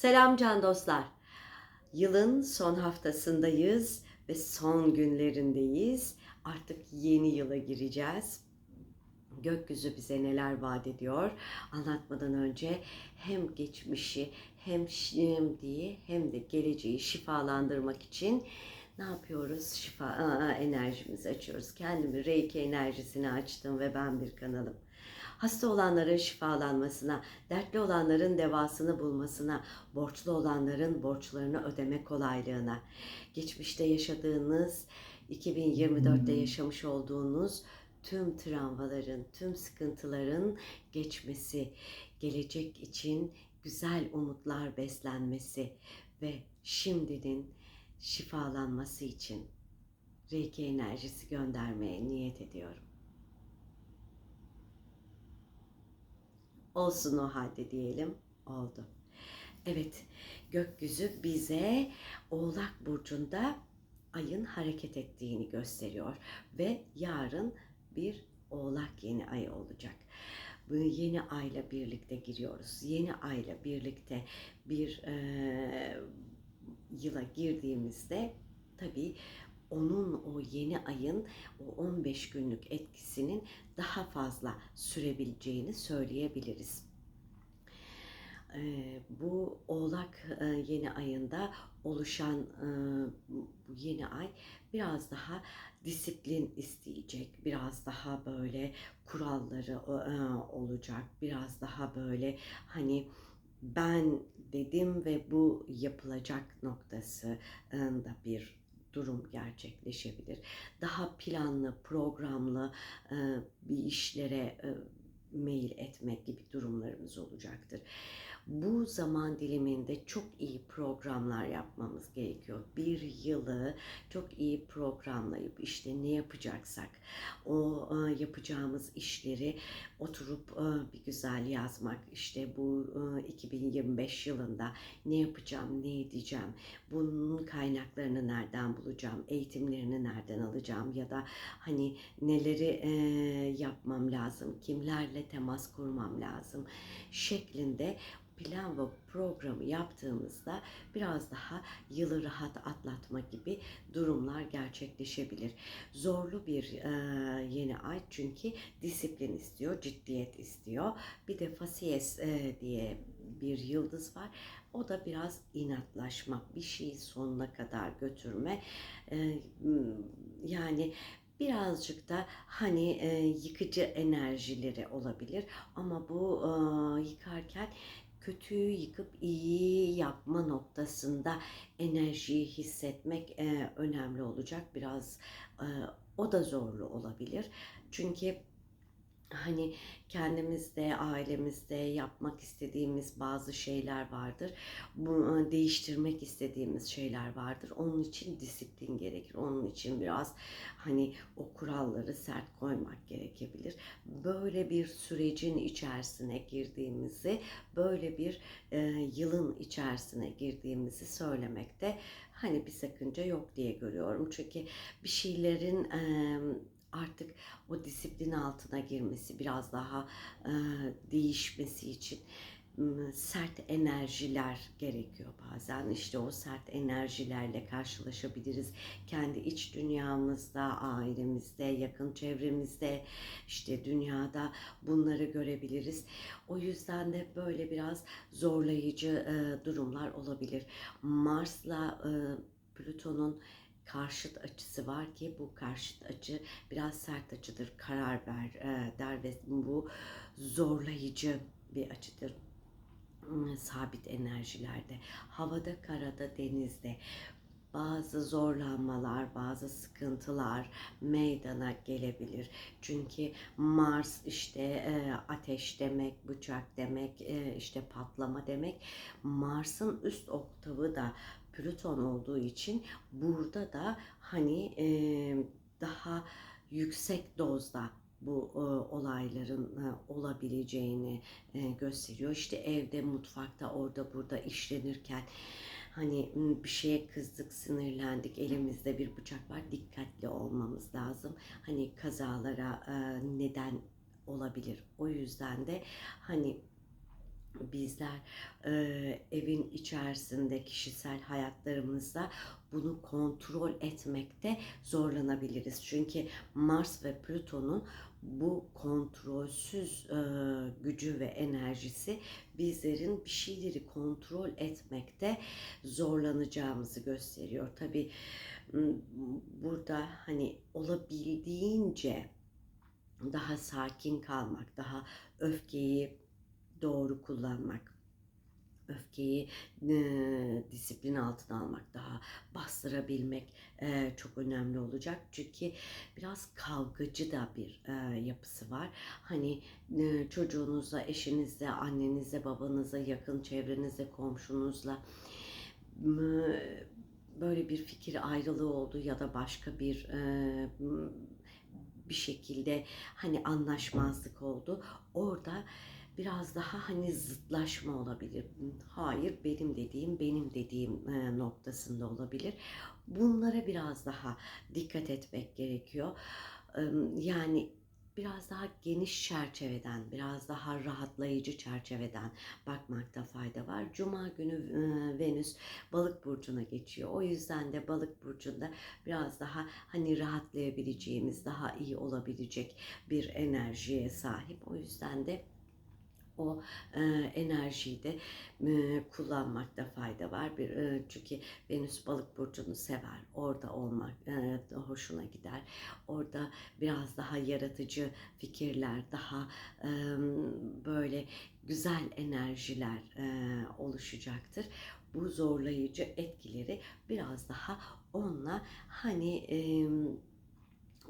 Selam can dostlar. Yılın son haftasındayız ve son günlerindeyiz. Artık yeni yıla gireceğiz. Gökyüzü bize neler vaat ediyor? Anlatmadan önce hem geçmişi hem şimdiyi hem de geleceği şifalandırmak için ne yapıyoruz? Şifa aa, enerjimizi açıyoruz. Kendimi Reiki enerjisini açtım ve ben bir kanalım. Hasta olanların şifalanmasına, dertli olanların devasını bulmasına, borçlu olanların borçlarını ödeme kolaylığına, geçmişte yaşadığınız, 2024'te yaşamış olduğunuz tüm travmaların, tüm sıkıntıların geçmesi, gelecek için güzel umutlar beslenmesi ve şimdinin şifalanması için Reiki enerjisi göndermeye niyet ediyorum. Olsun o halde diyelim. Oldu. Evet, gökyüzü bize Oğlak Burcu'nda ayın hareket ettiğini gösteriyor. Ve yarın bir Oğlak yeni ay olacak. Bu yeni ayla birlikte giriyoruz. Yeni ayla birlikte bir e, yıla girdiğimizde tabii onun o yeni ayın o 15 günlük etkisinin daha fazla sürebileceğini söyleyebiliriz. Ee, bu Oğlak e, yeni ayında oluşan e, bu yeni ay biraz daha disiplin isteyecek, biraz daha böyle kuralları e, olacak, biraz daha böyle hani ben dedim ve bu yapılacak noktası da bir durum gerçekleşebilir. Daha planlı, programlı bir işlere mail etmek gibi durumlarımız olacaktır. Bu zaman diliminde çok iyi programlar yapmamız gerekiyor. Bir yılı çok iyi programlayıp işte ne yapacaksak o e, yapacağımız işleri oturup e, bir güzel yazmak. İşte bu e, 2025 yılında ne yapacağım, ne edeceğim, bunun kaynaklarını nereden bulacağım, eğitimlerini nereden alacağım ya da hani neleri e, yapmam lazım, kimlerle temas kurmam lazım şeklinde plan ve programı yaptığımızda biraz daha yılı rahat atlatma gibi durumlar gerçekleşebilir. Zorlu bir e, yeni ay çünkü disiplin istiyor, ciddiyet istiyor. Bir de Fasiyes e, diye bir yıldız var. O da biraz inatlaşma, bir şeyi sonuna kadar götürme. E, yani birazcık da hani e, yıkıcı enerjileri olabilir ama bu e, yıkarken kötüyü yıkıp iyi yapma noktasında enerjiyi hissetmek e, önemli olacak. Biraz e, o da zorlu olabilir. Çünkü hani kendimizde, ailemizde yapmak istediğimiz bazı şeyler vardır. Bu değiştirmek istediğimiz şeyler vardır. Onun için disiplin gerekir. Onun için biraz hani o kuralları sert koymak gerekebilir. Böyle bir sürecin içerisine girdiğimizi, böyle bir e, yılın içerisine girdiğimizi söylemekte hani bir sakınca yok diye görüyorum. Çünkü bir şeylerin e, artık o disiplin altına girmesi, biraz daha e, değişmesi için sert enerjiler gerekiyor bazen. İşte o sert enerjilerle karşılaşabiliriz. Kendi iç dünyamızda, ailemizde, yakın çevremizde, işte dünyada bunları görebiliriz. O yüzden de böyle biraz zorlayıcı e, durumlar olabilir. Mars'la e, Plüton'un karşıt açısı var ki bu karşıt açı biraz sert açıdır. Karar ver e, der ve bu zorlayıcı bir açıdır sabit enerjilerde, havada, karada, denizde bazı zorlanmalar, bazı sıkıntılar meydana gelebilir. Çünkü Mars işte e, ateş demek, bıçak demek, e, işte patlama demek. Mars'ın üst oktavı da Plüton olduğu için burada da hani e, daha yüksek dozda bu e, olayların e, olabileceğini e, gösteriyor. İşte evde, mutfakta, orada burada işlenirken hani bir şeye kızdık, sinirlendik, elimizde bir bıçak var, dikkatli olmamız lazım. Hani kazalara e, neden olabilir. O yüzden de hani bizler e, evin içerisinde kişisel hayatlarımızda bunu kontrol etmekte zorlanabiliriz. Çünkü Mars ve Plüton'un bu kontrolsüz e, gücü ve enerjisi bizlerin bir şeyleri kontrol etmekte zorlanacağımızı gösteriyor. Tabi burada hani olabildiğince daha sakin kalmak, daha öfkeyi doğru kullanmak, öfkeyi e, disiplin altına almak, daha bastırabilmek e, çok önemli olacak. Çünkü biraz kavgacı da bir e, yapısı var. Hani e, çocuğunuzla, eşinizle, annenizle, babanızla, yakın çevrenizle, komşunuzla e, böyle bir fikir ayrılığı oldu ya da başka bir e, bir şekilde hani anlaşmazlık oldu. Orada biraz daha hani zıtlaşma olabilir. Hayır benim dediğim benim dediğim e, noktasında olabilir. Bunlara biraz daha dikkat etmek gerekiyor. Yani biraz daha geniş çerçeveden, biraz daha rahatlayıcı çerçeveden bakmakta fayda var. Cuma günü e, Venüs Balık burcuna geçiyor. O yüzden de Balık burcunda biraz daha hani rahatlayabileceğimiz, daha iyi olabilecek bir enerjiye sahip. O yüzden de o e, enerjiyi de e, kullanmakta fayda var. Bir, e, çünkü Venüs balık burcunu sever. Orada olmak e, hoşuna gider. Orada biraz daha yaratıcı fikirler, daha e, böyle güzel enerjiler e, oluşacaktır. Bu zorlayıcı etkileri biraz daha onunla hani e,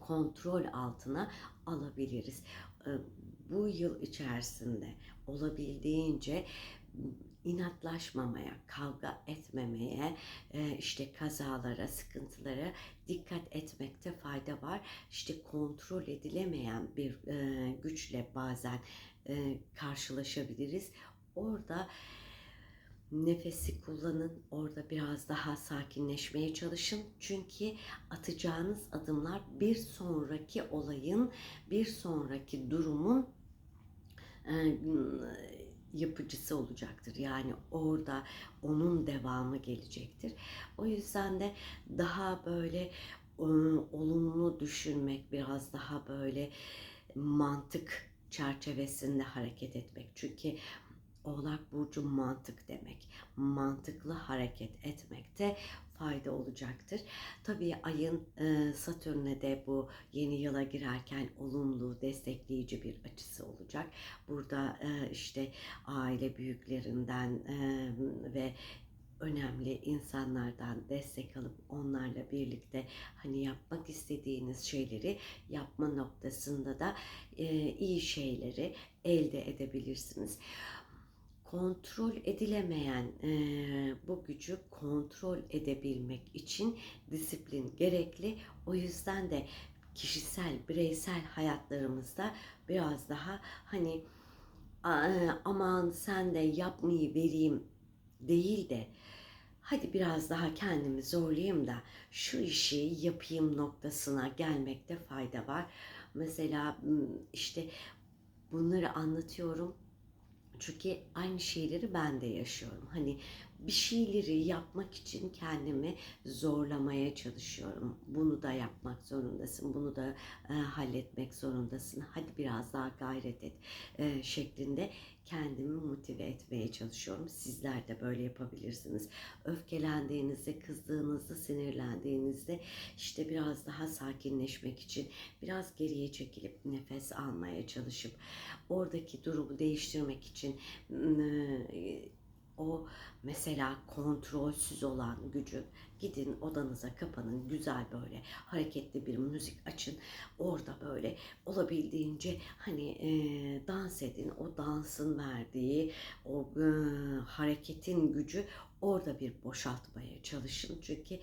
kontrol altına alabiliriz. E, bu yıl içerisinde olabildiğince inatlaşmamaya, kavga etmemeye, e, işte kazalara, sıkıntılara dikkat etmekte fayda var. İşte kontrol edilemeyen bir e, güçle bazen e, karşılaşabiliriz. Orada nefesi kullanın. Orada biraz daha sakinleşmeye çalışın. Çünkü atacağınız adımlar bir sonraki olayın, bir sonraki durumun yapıcısı olacaktır. Yani orada onun devamı gelecektir. O yüzden de daha böyle olumlu düşünmek, biraz daha böyle mantık çerçevesinde hareket etmek. Çünkü Oğlak Burcu mantık demek. Mantıklı hareket etmekte fayda olacaktır. Tabii ayın e, Satürn'e de bu yeni yıla girerken olumlu, destekleyici bir açısı olacak. Burada e, işte aile büyüklerinden e, ve önemli insanlardan destek alıp onlarla birlikte hani yapmak istediğiniz şeyleri yapma noktasında da iyi şeyleri elde edebilirsiniz kontrol edilemeyen e, bu gücü kontrol edebilmek için disiplin gerekli. O yüzden de kişisel, bireysel hayatlarımızda biraz daha hani aman sen de yapmayı vereyim değil de hadi biraz daha kendimi zorlayayım da şu işi yapayım noktasına gelmekte fayda var. Mesela işte bunları anlatıyorum çünkü aynı şeyleri ben de yaşıyorum. Hani bir şeyleri yapmak için kendimi zorlamaya çalışıyorum. Bunu da yapmak zorundasın, bunu da e, halletmek zorundasın. Hadi biraz daha gayret et e, şeklinde kendimi motive etmeye çalışıyorum. Sizler de böyle yapabilirsiniz. Öfkelendiğinizde, kızdığınızda, sinirlendiğinizde işte biraz daha sakinleşmek için biraz geriye çekilip nefes almaya çalışıp oradaki durumu değiştirmek için e, o mesela kontrolsüz olan gücü gidin odanıza kapanın güzel böyle hareketli bir müzik açın. Orada böyle olabildiğince hani e, dans edin. O dansın verdiği o e, hareketin gücü orada bir boşaltmaya çalışın. Çünkü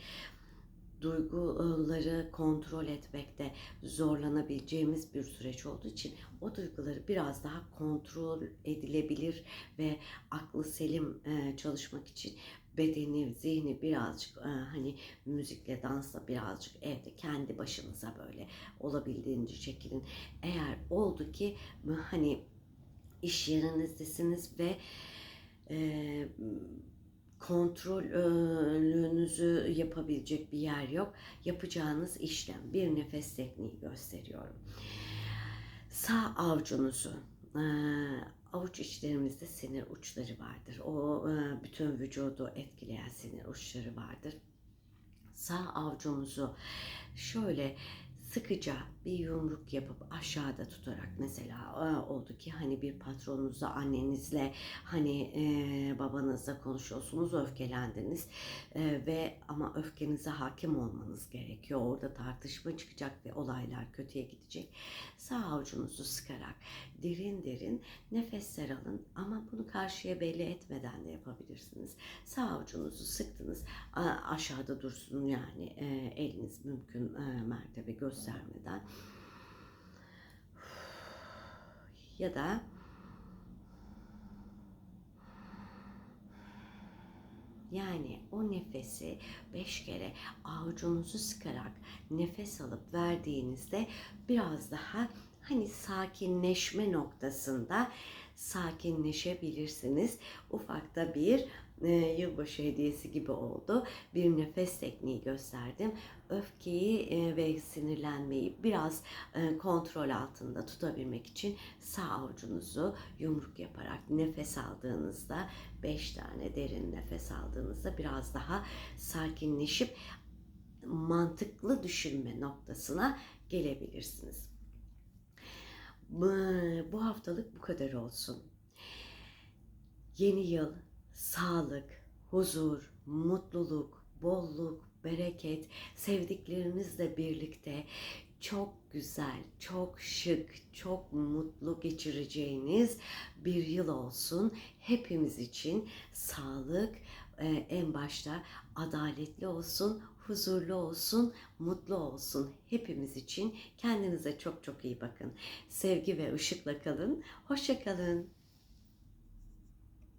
duyguları kontrol etmekte zorlanabileceğimiz bir süreç olduğu için o duyguları biraz daha kontrol edilebilir ve aklı selim e, çalışmak için bedeni, zihni birazcık e, hani müzikle, dansla birazcık evde kendi başınıza böyle olabildiğince çekilin. Eğer oldu ki hani iş yerinizdesiniz ve e, kontrolünüzü yapabilecek bir yer yok. Yapacağınız işlem bir nefes tekniği gösteriyorum. Sağ avucunuzu e, avuç içlerimizde sinir uçları vardır. O bütün vücudu etkileyen sinir uçları vardır. Sağ avucumuzu şöyle sıkıca bir yumruk yapıp aşağıda tutarak mesela oldu ki hani bir patronunuzla annenizle hani e, babanızla konuşuyorsunuz öfkelendiniz E, ve ama öfkenize hakim olmanız gerekiyor. Orada tartışma çıkacak ve olaylar kötüye gidecek. Sağ avucunuzu sıkarak derin derin nefesler alın ama bunu karşıya belli etmeden de yapabilirsiniz. Sağ avucunuzu sıktınız aşağıda dursun yani e, eliniz mümkün e, mertebe göstermeden ya da yani o nefesi beş kere avucunuzu sıkarak nefes alıp verdiğinizde biraz daha hani sakinleşme noktasında sakinleşebilirsiniz. Ufakta bir e, yılbaşı hediyesi gibi oldu. Bir nefes tekniği gösterdim. Öfkeyi e, ve sinirlenmeyi biraz e, kontrol altında tutabilmek için sağ avucunuzu yumruk yaparak nefes aldığınızda 5 tane derin nefes aldığınızda biraz daha sakinleşip mantıklı düşünme noktasına gelebilirsiniz. Bu haftalık bu kadar olsun. Yeni yıl sağlık, huzur, mutluluk, bolluk, bereket, sevdiklerinizle birlikte çok güzel, çok şık, çok mutlu geçireceğiniz bir yıl olsun. Hepimiz için sağlık e, en başta adaletli olsun, huzurlu olsun, mutlu olsun. Hepimiz için kendinize çok çok iyi bakın. Sevgi ve ışıkla kalın. Hoşça kalın.